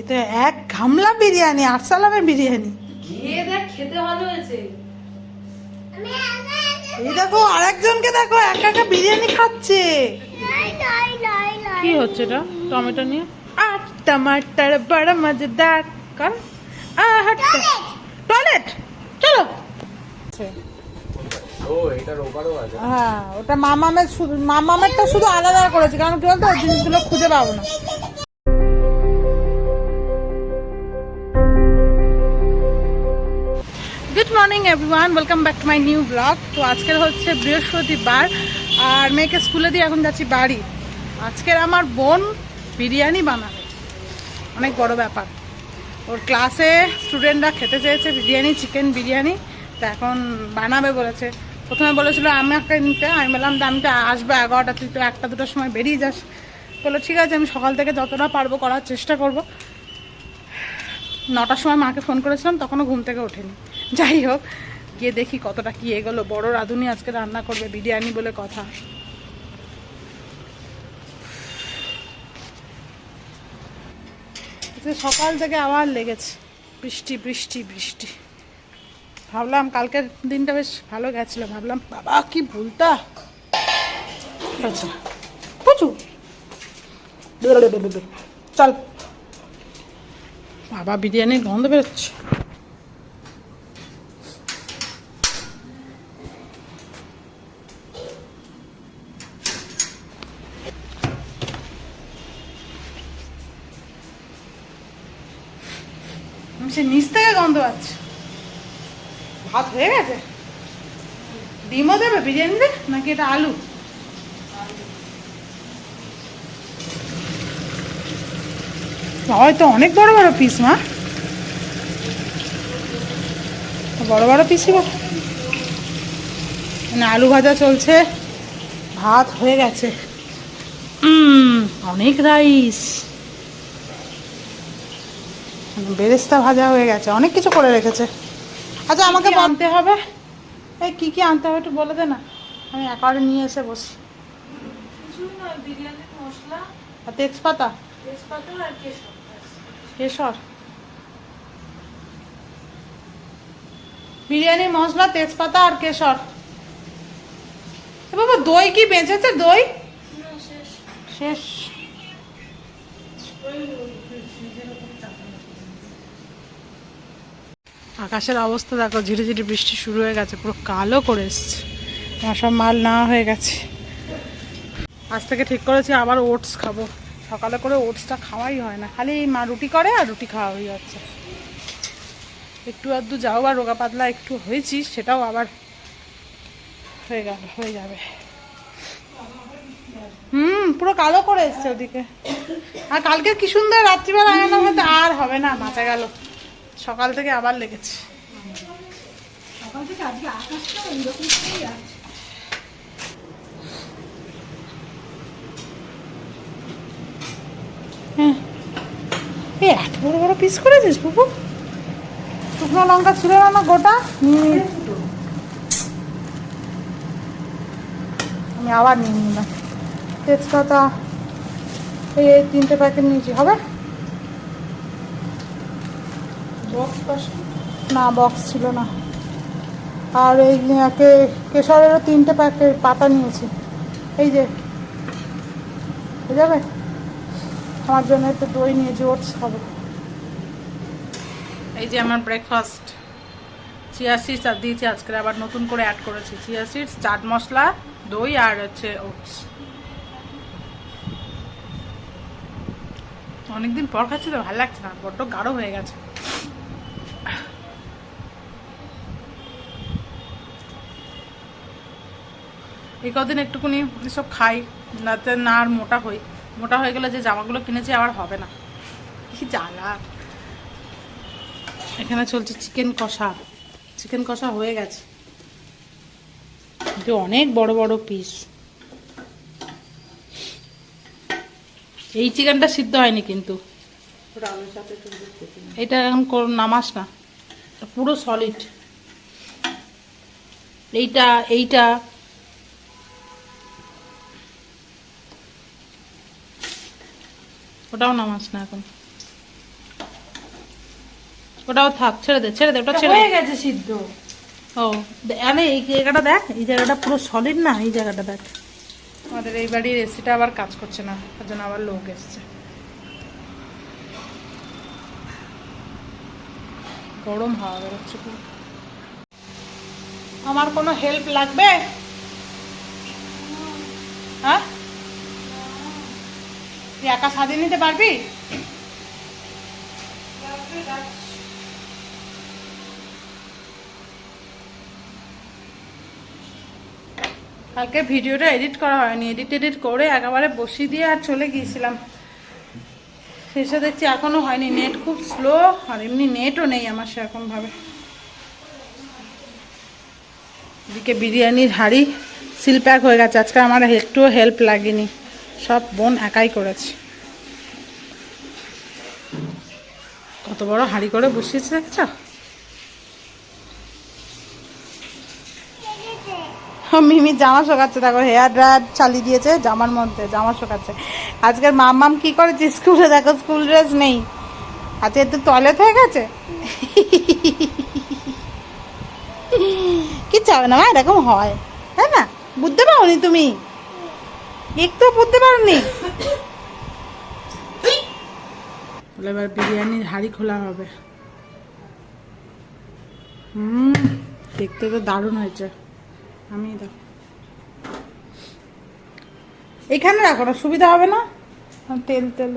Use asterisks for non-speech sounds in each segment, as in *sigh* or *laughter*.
এটা এক ঘামলা বিরিয়ানি আটসালামের বিরিয়ানি। খেয়ে দেখ খেতে ভালো হয়েছে। এই দেখো আরেকজনকে দেখো একা একা বিরিয়ানি খাচ্ছে। কি হচ্ছে এটা? টমেটো নিয়ে? আর টমাটার বড় মজেদার। কর? টয়লেট! চলো। ও এটার ওপারও আছে। হ্যাঁ ওটা মামামের শুধু মামামেরটা শুধু আলাদা করেছে কারণ কি বলতো জিনিসগুলো খুঁজে পাবো না। Morning everyone welcome back to my new blog তো আজকের হচ্ছে বৃহস্পতিবার, আর মেয়েকে স্কুলে দিয়ে এখন যাচ্ছি বাড়ি। আজকের আমার বোন বিরিয়ানি বানাবে। অনেক বড় ব্যাপার। ওর ক্লাসে স্টুডেন্টরা খেতে চেয়েছে বিরিয়ানি চিকেন বিরিয়ানি। তা এখন বানাবে বলেছে। প্রথমে বলেছিল, আমি একটা নিতে, আমি বললাম, তো আসব এগারোটা, তুই তো একটা দুটোর সময় বেরিয়ে যাস। বলল, ঠিক আছে, আমি সকাল থেকে যতটা পারব করার চেষ্টা করব। নটার সময় মাকে ফোন করেছিলাম, তখনও ঘুম থেকে ওঠেনি। যাই হোক, গিয়ে দেখি কতটা কি এগোলো। বড় রাঁধুনি আজকে রান্না করবে, বিরিয়ানি বলে কথা। সকাল থেকে আবার লেগেছে। বৃষ্টি বৃষ্টি বৃষ্টি। ভাবলাম কালকের দিনটা বেশ ভালো গেছিল। ভাবলাম, বাবা, কি ভুলটা। আচ্ছা। চল। বাবা, বিরিয়ানির গন্ধ বেরোচ্ছে আমি সে নিচ থেকে গন্ধ পাচ্ছি ভাত ডিমও দেবে বিরিয়ানিতে নাকি এটা আলু? হয়তো অনেক বড় বড় পিস মা। বড় বড় পিসই মানে আলু ভাজা চলছে, ভাত হয়ে গেছে। অনেক রাইস বেরেস্তা ভাজা হয়ে গেছে, অনেক কিছু করে রেখেছে। আচ্ছা আমাকে আনতে হবে? এই কি কি আনতে হবে একটু বলে দে না। আমি একারে নিয়ে এসে বসি বিরিয়ানির মশলা। আর তেজপাতা? তেজপাতা আর কেশর কেশর? বিরিয়ানি মশলা তেজপাতা আর কেশর। বাবা দই কি বেঁচেছে? দই? শেষ। শেষ। আকাশের অবস্থা দেখো ঝিরি ঝিরি বৃষ্টি শুরু হয়ে গেছে, পুরো কালো করে এসছে। সব মাল নেওয়া হয়ে গেছে। আজ থেকে ঠিক করেছি, আবার ওটস খাব। সকালে করে ওটসটা খাওয়াই হয় না, খালি মা রুটি করে আর রুটি খাওয়া হয়ে যাচ্ছে একটু আধটু যাও আর রোগা পাতলা একটু হয়েছি, সেটাও আবার হয়ে গেল, হয়ে যাবে। হুম, পুরো কালো করে এসছে ওদিকে। আর কালকে কি সুন্দর রাত্রিবেলা আনানো হতে আর হবে না, বাঁচা গেল। সকাল থেকে আবার লেগেছে। হ্যাঁ। এই এত বড় বড় পিস করেছিস বুবু শুকনো লঙ্কা ছিল না। না গোটা। আমি আবার নিয়ে নিলাম। তেজপাতা এই তিনটে প্যাকেট নিয়েছি হবে? না বক্স ছিল না। আর এই কেশরেরও তিনটে প্যাকেট পাতা নিয়েছি। এই যে যাবে? আমার জন্য একটু দই নিয়েছি ওটস খাব। এই যে আমার ব্রেকফাস্ট চিয়া সিডস আর দিয়েছি আজকে, আবার নতুন করে অ্যাড করেছি। চিয়া সিডস চাট মশলা, দই আর হচ্ছে ওটস। অনেকদিন পর খাচ্ছি তো, ভালো লাগছে না, বড্ড গাঢ় হয়ে গেছে। এই কদিন একটুকুনি এসব খাই, যাতে না আর মোটা হই। মোটা হয়ে গেলে যে জামাগুলো কিনেছি আবার হবে না। কি জ্বালা। এখানে চলছে চিকেন কষা। চিকেন কষা হয়ে গেছে। অনেক বড় বড় পিস এই চিকেনটা সিদ্ধ হয়নি কিন্তু। এটা এখন নামাস না। পুরো সলিড এইটা এইটা ওটাও নামাস না এখন। ওটাও থাক ছেড়ে দে ছেড়ে দে ওটা ছেড়ে হয়ে গেছে সিদ্ধ। ও আরে এই জায়গাটা দেখ এই জায়গাটা পুরো সলিড না এই জায়গাটা দেখ। আমাদের এই বাড়ির এসিটা আবার কাজ করছে না তার জন্য আবার লোক এসছে। গরম হাওয়া বেরোচ্ছে পুরো। আমার কোনো হেল্প লাগবে? হ্যাঁ? তুই একা সাজিয়ে নিতে পারবি? কালকে ভিডিওটা এডিট করা হয়নি। এডিট এডিট করে একেবারে বসিয়ে দিয়ে আর চলে গিয়েছিলাম। শেষে দেখছি এখনও হয়নি। নেট খুব স্লো আর এমনি নেটও নেই আমার সেরকম ভাবে। এদিকে বিরিয়ানির হাঁড়ি সিল প্যাক হয়ে গেছে। আজকে আমার একটুও হেল্প লাগেনি। সব বোন একাই করেছে। কত বড় হাঁড়ি করে বসিয়েছে দেখছ? মিমি জামা শোকাচ্ছে, দেখো, হেয়ার ড্রায়ার চালিয়ে দিয়েছে জামার মধ্যে, জামা শোকাচ্ছে। আজকের মাম কি করেছে স্কুলে? দেখো, স্কুল ড্রেস নেই। আজকে একটু টয়লেট হয়ে গেছে। কিচ্ছু হবে না, মা, এরকম হয়। তাই না? বুঝতে পারোনি তুমি? একটু পারোনি? বলে এবার বিরিয়ানির হাঁড়ি খোলা হবে। হুম দেখতে তো দারুণ হয়েছে। আমি দাও। এখানে রাখো না সুবিধা হবে না? তেল তেল।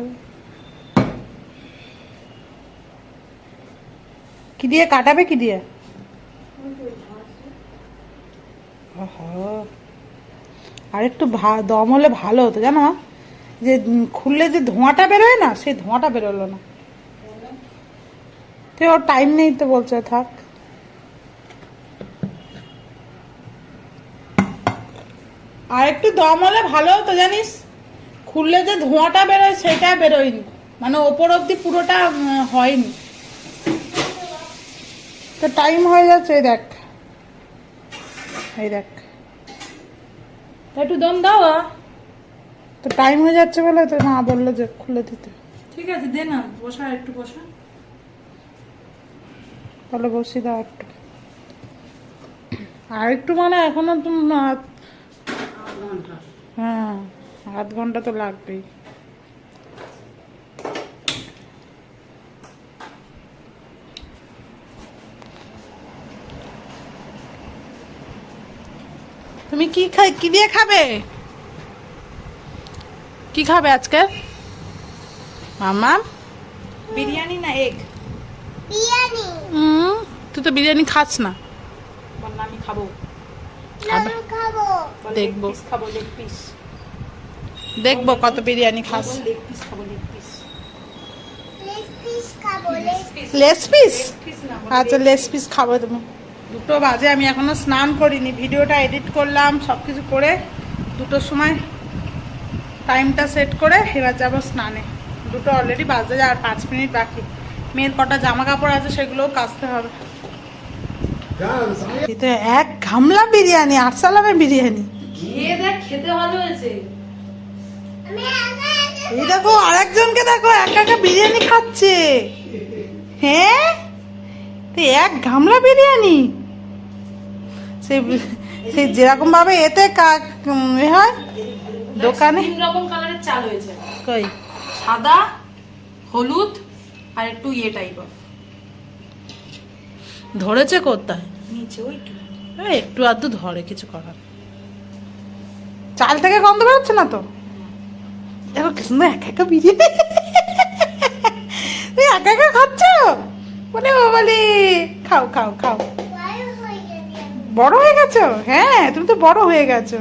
কি দিয়ে কাটাবে কি দিয়ে? ওহো। আর একটু দম হলে ভালো হতো, জানো? যে খুললে যে ধোঁয়াটা বেরোয় না, সেই ধোঁয়াটা বেরোলো না। তো ওর টাইম নেই তো বলছে, থাক। আর একটু দম হলে ভালো হতো, জানিস? খুললে যে ধোঁয়াটা বেরোয়, সেটা বেরোয়নি। মানে ওপর অব্দি পুরোটা হয়নি। তো টাইম হয়ে যাচ্ছে দেখ। এই দেখ। একটু দম দাও তো টাইম হয়ে যাচ্ছে বলে তো মা বলল যে খুলে দিতে। ঠিক আছে দে না বসা একটু বসা। তাহলে বসি দাও একটু। আর একটু মানে এখনও তো হ্যাঁ আধ ঘণ্টা তো লাগবেই। তুমি কি খাই কি দিয়ে খাবে? কি খাবে আজকে মামা বিরিয়ানি না এগ বিরিয়ানি। হুম তুই তো বিরিয়ানি খাস না। বল আমি খাব। আমি খাব। দেখব। খাব লেগ পিস দেখব কত বিরিয়ানি খাস। লেগ পিস খাব লেগ পিস লেগ পিস খাব লেগ লেস পিস। পিস। আচ্ছা লেস পিস খাব তুমি। দুটো বাজে আমি এখনও স্নান করিনি। ভিডিওটা এডিট করলাম সব কিছু করে দুটোর সময় টাইমটা সেট করে এবার যাব স্নানে। দুটো অলরেডি বাজে আর পাঁচ মিনিট বাকি। মেয়ের কটা জামা কাপড় আছে সেগুলোও কাচতে হবে। তো এক ঘামলা বিরিয়ানি আটসালামের বিরিয়ানি। এই দেখো আরেকজনকে দেখো একা একা বিরিয়ানি খাচ্ছে। হ্যাঁ? এক গামলা বিরিয়ানি? সেই সেই যেরকম ভাবে এতে কা- উম, এ হয় দোকানে। তিন রকম কালারের চাল হয়েছে কই? সাদা হলুদ আর একটু ইয়ে টাইপ ধরেছে কোথায়? নিচে ওইটু একটু। আধটু ধরে কিছু করার চাল থেকে গন্ধ বেরোচ্ছে না তো? দেখো কি সুন্দর একা একা বিরিয়ানি। তুমি একা একা খাচ্ছ? বলে বাবালি খাও খাও খাও। বড় হয়ে গেছে? হ্যাঁ তুমি তো বড় হয়ে গেছো।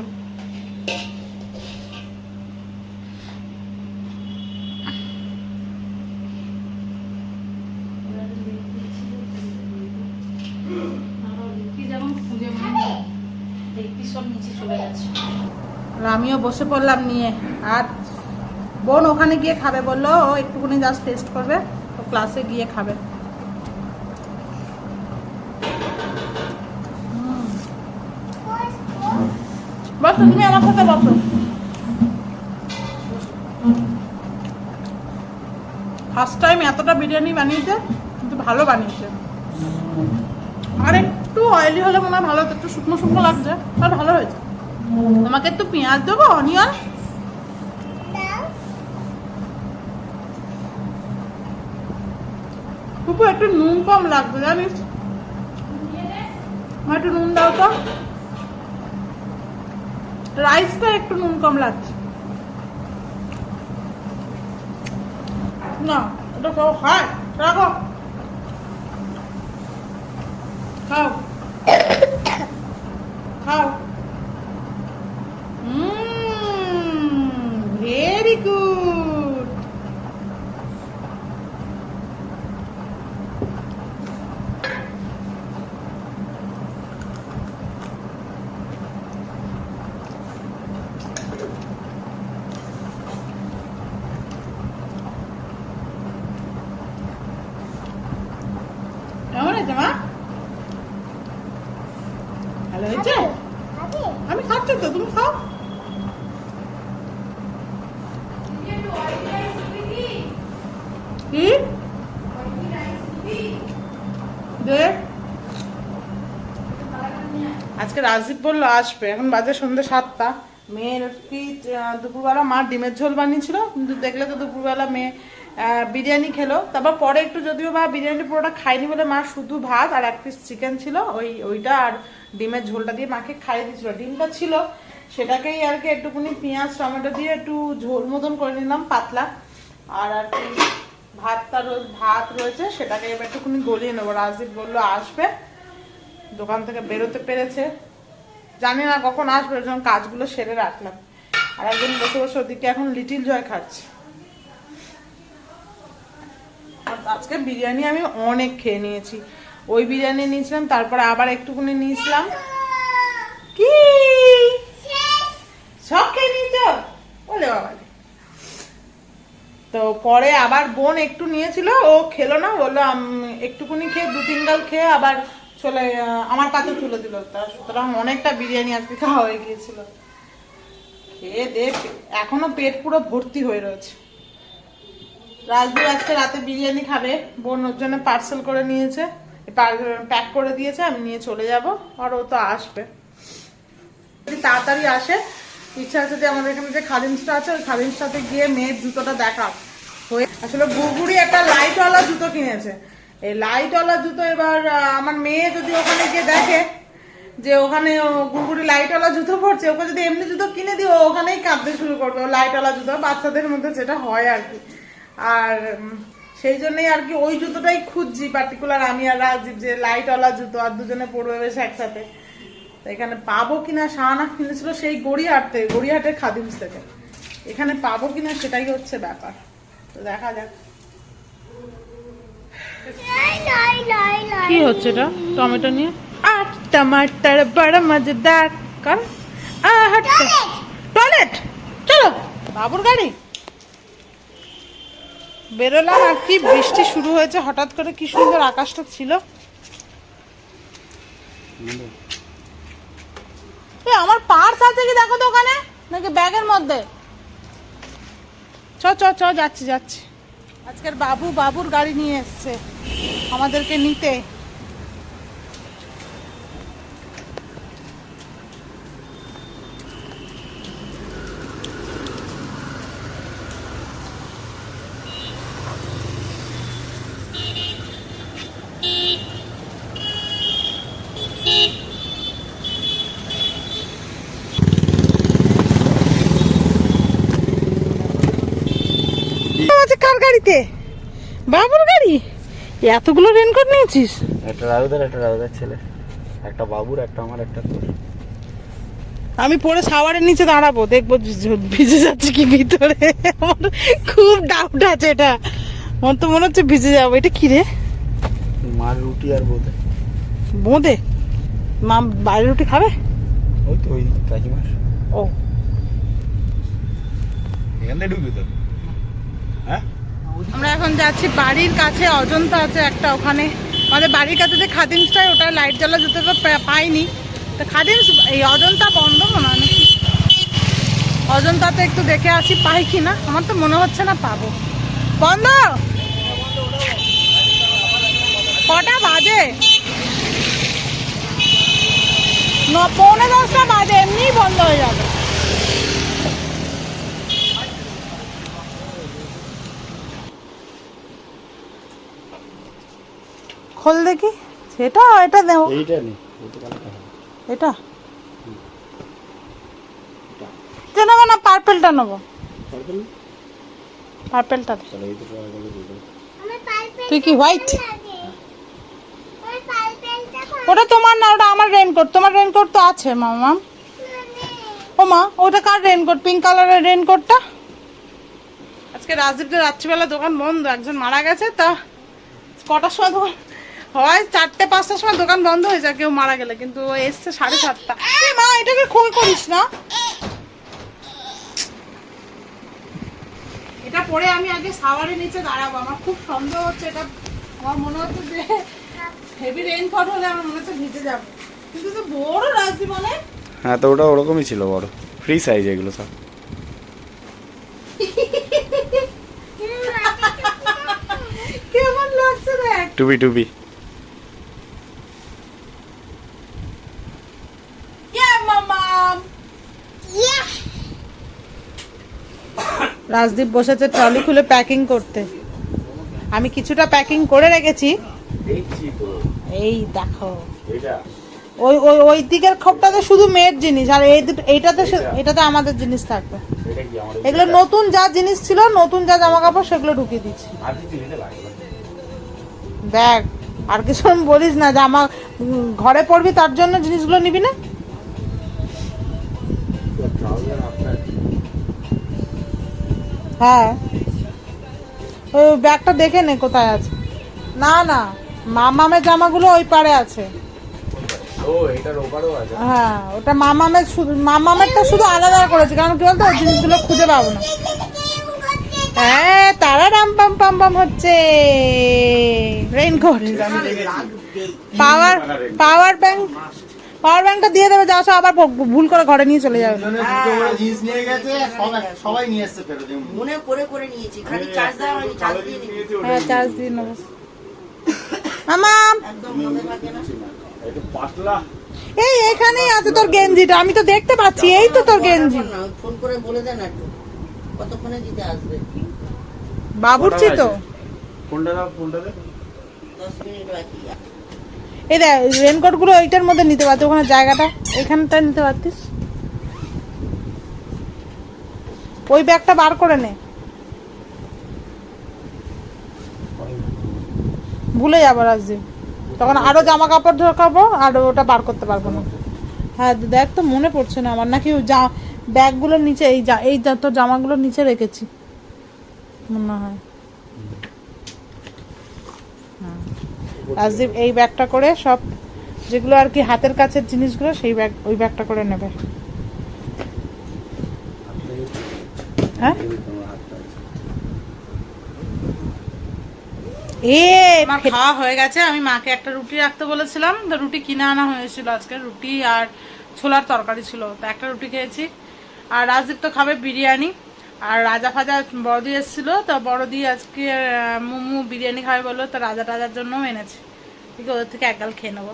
আমিও বসে পড়লাম নিয়ে। আর বোন ওখানে গিয়ে খাবে বলল, ও, একটুখানি জাস্ট টেস্ট করবে। তো ক্লাসে গিয়ে খাবে। বসো তুমি আমার সাথে বসো ফার্স্ট টাইম এতটা বিরিয়ানি বানিয়েছে, কিন্তু ভালো বানিয়েছে। আর একটু অয়েলি হলে মনে হয় ভালো হতো, একটু শুকনো শুকনো লাগছে, আর ভালো হয়েছে। তোমাকে একটু পেঁয়াজ দেবো অনিয়ন খুব একটু নুন কম লাগবে জানিস? একটু নুন দাও তো। রাইসটা একটু নুন কম লাগছে। না এটা খাও খায় রাখো খাও। খাও। ভেরি গুড কেমন হয়েছে মা ভালো হয়েছে খাবে আমি খাচ্ছি তো তুমি খাও কি দেখ আজকে রাজদীপ বলল, আসবে। এখন বাজে সন্ধ্যে সাতটা। মেয়ের কি দুপুরবেলা মা ডিমের ঝোল বানিয়েছিল, কিন্তু দেখলে তো দুপুরবেলা মেয়ে বিরিয়ানি খেলো। তারপর পরে একটু যদিও মা বিরিয়ানি পুরোটা খায়নি বলে মা শুধু ভাত আর এক পিস চিকেন ছিল, ওই, ওইটা আর ডিমের ঝোলটা দিয়ে মাকে খাইয়ে দিয়েছিল। ডিমটা ছিল, সেটাকেই আর কি একটুখানি পেঁয়াজ, টমেটো দিয়ে একটু ঝোল মতন করে নিলাম, পাতলা। আর আর কি ভাতটা ভাত রয়েছে, সেটাকে এবার একটুখানি গলিয়ে নেব। রাজদীপ বলল, আসবে। দোকান থেকে বেরোতে পেরেছে। জানি না কখন আসবে, ওই জন্য কাজগুলো সেরে রাখলাম। আর একজন বসে বসে ওদিকে এখন লিটিল জয় খাচ্ছে। আজকে বিরিয়ানি আমি অনেক খেয়ে নিয়েছি। ওই বিরিয়ানি নিয়েছিলাম, তারপরে আবার একটুখানি নিয়েছিলাম। কি? সব খেয়ে নিয়েছ বলে বাবা তো পরে আবার বোন একটু নিয়েছিল, ও খেলো না, বলল একটুকুনি খেয়ে দু তিন গাল খেয়ে আবার চলে আমার কাছে তুলে দিল। তা সুতরাং অনেকটা বিরিয়ানি আজকে খাওয়া হয়ে গিয়েছিল। খেয়ে দে এখনও পেট পুরো ভর্তি হয়ে রয়েছে। রাজদীপ আজকে রাতে বিরিয়ানি খাবে, বোন ওর জন্য পার্সেল করে নিয়েছে। প্যাক করে দিয়েছে, আমি নিয়ে চলে যাব, আর ও তো আসবে। যদি তাড়াতাড়ি আসে, ইচ্ছা আছে যে আমাদের এখানে যে খাদিমসটা আছে, ওই খাদিমসটাতে গিয়ে মেয়ের জুতোটা দেখা হয়ে আসলে গুগুড়ি একটা লাইটওয়ালা জুতো কিনেছে। এই লাইটওয়ালা জুতো এবার আমার মেয়ে যদি ওখানে গিয়ে দেখে যে ওখানে ও গুগুড়ি লাইটওয়ালা জুতো পরছে, ওকে যদি এমনি জুতো কিনে দিও ওখানেই কাঁদতে শুরু করবে লাইটওয়ালা জুতো, বাচ্চাদের মধ্যে যেটা হয় আর কি। আর সেই জন্যই আর কি ওই জুতোটাই খুঁজছি পার্টিকুলার আমি আর রাজীব যে লাইটওয়ালা জুতো আর দুজনে পড়বে বেশ একসাথে। এখানে পাবো কিনা শাহানা কিনেছিল সেই গড়িয়াহাট থেকে গড়িয়াহাটের খাদিমস থেকে। এখানে পাবো কিনা সেটাই হচ্ছে ব্যাপার। তো দেখা যাক। কি হচ্ছে এটা? টমেটো নিয়ে? আর টমাটার বড় মজেদার কর টয়লেট চলো বাবুর গাড়ি। বেরোলাম আর কি বৃষ্টি শুরু হয়েছে হঠাৎ করে কি সুন্দর আকাশটা ছিল। আমার পার্স আছে কি দেখো তো ওখানে নাকি ব্যাগের মধ্যে? চ চ চ যাচ্ছি যাচ্ছি। আজকের বাবু বাবুর গাড়ি নিয়ে এসছে। আমাদেরকে নিতে আছে গাড়িতে বাবুর গাড়ি? এতগুলো রেনকোট নিয়েছিস? একটা রাহুদের একটা রাহুদের ছেলে। একটা বাবুর একটা আমার একটা তোর। আমি পরে সাওয়ারের নিচে দাঁড়াবো দেখব ভিজে যাচ্ছে কি ভিতরে। আমার খুব ডাউট আছে এটা। আমার তো মনে হচ্ছে ভিজে যাব। এটা কি রে? মার রুটি আর বোঁদে। বোঁদে? মা বাইরে রুটি খাবে? ওই তো ওই কাকিমার। ও। এখান থেকে ঢুকবি তো? আমরা এখন যাচ্ছি বাড়ির কাছে, অজন্তা আছে একটা ওখানে। আমাদের বাড়ির কাছে যে খাদিমসটাই ওটা লাইট জ্বালা যেতে তো পাইনি। তো খাদিমস, এই অজন্তা বন্ধ মনে হয় অজন্তাতে একটু দেখে আসি, পাই কি না? আমার তো মনে হচ্ছে না পাবো। বন্ধ! কটা বাজে? পৌনে দশটা বাজে এমনি বন্ধ হয়ে যাবে। খোল দেখি। সেটা এটা দেবো এইটা নেই এটা। এটা। নেব না পার্পেলটা নেব। পার্পেলটা তুই কি হোয়াইট ওটা তোমার না ওটা আমার রেনকোট তোমার রেনকোট তো আছে মামা ও মা ওটা কার রেনকোট পিঙ্ক কালারের রেনকোটটা আজকে রাজদীপদের রাত্রিবেলা দোকান বন্ধ একজন মারা গেছে তা কটার সময় দোকান? হয় চারটে পাঁচটার সময় দোকান বন্ধ হয়ে যায় কেউ মারা গেলে কিন্তু এসছে সাড়ে সাতটা। মা এটাকে খুল করিস না। এটা পরে আমি আগে সাওয়ারের নিচে দাঁড়াবো আমার খুব সন্দেহ হচ্ছে এটা আমার মনে হচ্ছে যে হেভি রেইনফল হলে আমার মনে হচ্ছে ভিজে যাবে। কিন্তু তো বড় রাজদীপ মানে? হ্যাঁ তো ওটা ওরকমই ছিল বড়। ফ্রি সাইজ এগুলো সব। কেমন লাগছে দেখ? টুবি টুবি ইয়া মামাম রাজদীপ বসেছে ট্রলি খুলে প্যাকিং করতে। আমি কিছুটা প্যাকিং করে রেখেছি। এই দেখো। ওই ওই ওই দিকের খোপটাতে শুধু মেয়ের জিনিস, আর এই এইটাতে এটাতে আমাদের জিনিস থাকবে। এগুলো নতুন যা জিনিস ছিল, নতুন যা জামা কাপড় সেগুলো ঢুকিয়ে দিচ্ছি। দেখ, আর কিছু বলিস না, জামা ঘরে পরবি, তার জন্য জিনিসগুলো নিবি না? হ্যাঁ। ওই ব্যাগটা দেখে নে কোথায় আছে? না না মামামের জামাগুলো ওই পারে আছে। হ্যাঁ ওটা মামামের শুধু মামামেরটা শুধু আলাদা করেছে কারণ কি বলতো ওই জিনিসগুলো খুঁজে পাবো না। হ্যাঁ তারা রাম পাম পাম পাম হচ্ছে। রেইনকোট। পাওয়ার পাওয়ার ব্যাংক পাওয়ার ব্যাংকটা দিয়ে দেবে যাও আবার ভুল করে ঘরে নিয়ে চলে যাবে। দুজনে দুটো করে জিনিস নিয়ে গেছে সব সবাই নিয়ে এসছে মনে করে করে নিয়েছি খালি চার্জ দেওয়া হয়নি চার্জ দিয়ে হ্যাঁ চার্জ দিয়ে নেব। একটু পাতলা। এই এখানেই আছে তোর গেঞ্জিটা আমি তো দেখতে পাচ্ছি এই তো তোর গেঞ্জি। না ফোন করে বলে দেন একটু। কতক্ষণে দিতে আসবে? বাবুরচি তো। ফোনটা দাও ফোনটা দে। দশ মিনিট বাকি এই দেখ রেনকোটগুলো ওইটার মধ্যে নিতে পারতি ওখানে জায়গাটা, এখানটা নিতে পারতিস। ওই ব্যাগটা বার করে নে। ভুলে যাব রাজদীপ তখন আরও জামা কাপড় ঢোকাবো আর ওটা বার করতে পারব না। হ্যাঁ দেখ তো মনে পড়ছে না আমার, নাকি যা ব্যাগগুলোর নিচে, এই যা, এই তোর জামাগুলোর নিচে রেখেছি। মনে হয়। হ্যাঁ। এই ব্যাগটা করে সব যেগুলো আর কি হাতের কাছের জিনিসগুলো সেই ব্যাগ ওই ব্যাগটা করে নেবে। হ্যাঁ? এ আমার খাওয়া হয়ে গেছে। আমি মাকে একটা রুটি রাখতে বলেছিলাম। তো রুটি কিনে আনা হয়েছিল আজকে। রুটি আর ছোলার তরকারি ছিল। তো একটা রুটি খেয়েছি। আর রাজদীপ তো খাবে বিরিয়ানি। আর রাজা ফাজা বড়দি এসেছিল, তো বড়দি আজকে মোমো বিরিয়ানি খাবে বলল, তো রাজা টাজার জন্যও এনেছে। ঠিক ওদের থেকে একগাল খেয়ে নেব।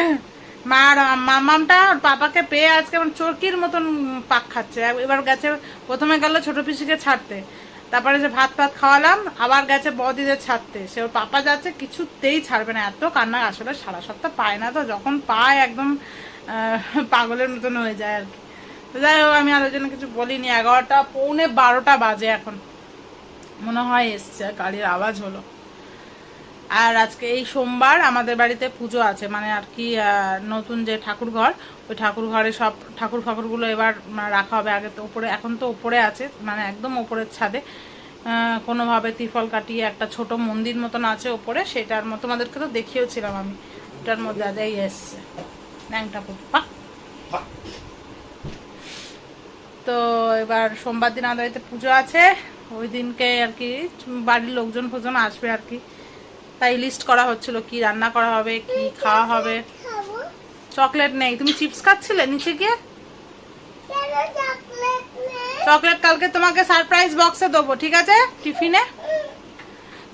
*clears throat* মার মামামটা ওর পাপাকে পেয়ে আজকে আমার চরকির মতন পাক খাচ্ছে। এবার গেছে, প্রথমে গেল ছোট পিসিকে ছাড়তে। তারপরে যে ভাত ভাত খাওয়ালাম, আবার গেছে বদিদের ছাড়তে। সে ওর পাপা যাচ্ছে, কিছুতেই ছাড়বে না, এত কান্না আসলে সারা সপ্তাহ পায় না, তো যখন পায় একদম পাগলের মতন হয়ে যায় আর কি। যাই হোক, আমি আরও জন্য কিছু বলিনি। এগারোটা, পৌনে বারোটা বাজে এখন। মনে হয় এসছে, গাড়ির আওয়াজ হলো। আর আজকে এই সোমবার আমাদের বাড়িতে পুজো আছে। মানে আর কি নতুন যে ঠাকুর ঘর ওই ঠাকুর ঘরে সব ঠাকুর ফাকুরগুলো এবার রাখা হবে। আগে তো উপরে এখন তো উপরে আছে মানে একদম উপরের ছাদে। কোনোভাবে ত্রিফল কাটিয়ে একটা ছোট মন্দির মতন আছে ওপরে, সেটার মতো। তোমাদেরকে তো দেখিয়েছিলাম আমি। ওটার মধ্যে আজাই এসছে। ন্যাং ঠাকুর বাহ! তো এবার সোমবার দিন আমাদের বাড়িতে পুজো আছে। ওই দিনকে আর কি বাড়ির লোকজন ফোজন আসবে আর কি। তাই লিস্ট করা হচ্ছিল কি রান্না করা হবে কি খাওয়া হবে। চকলেট নেই। তুমি চিপস খাচ্ছিলে নিচে গিয়ে? চকলেট চকলেট কালকে তোমাকে সারপ্রাইজ বক্সে দেবো ঠিক আছে? টিফিনে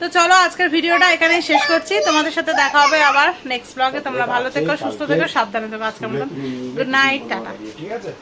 তো চলো আজকের ভিডিওটা এখানেই শেষ করছি। তোমাদের সাথে দেখা হবে আবার নেক্সট ব্লগে তোমরা ভালো থেকো সুস্থ থেকো সাবধানে থেকো। আজকের মতন। Good night tata. ঠিক আছে?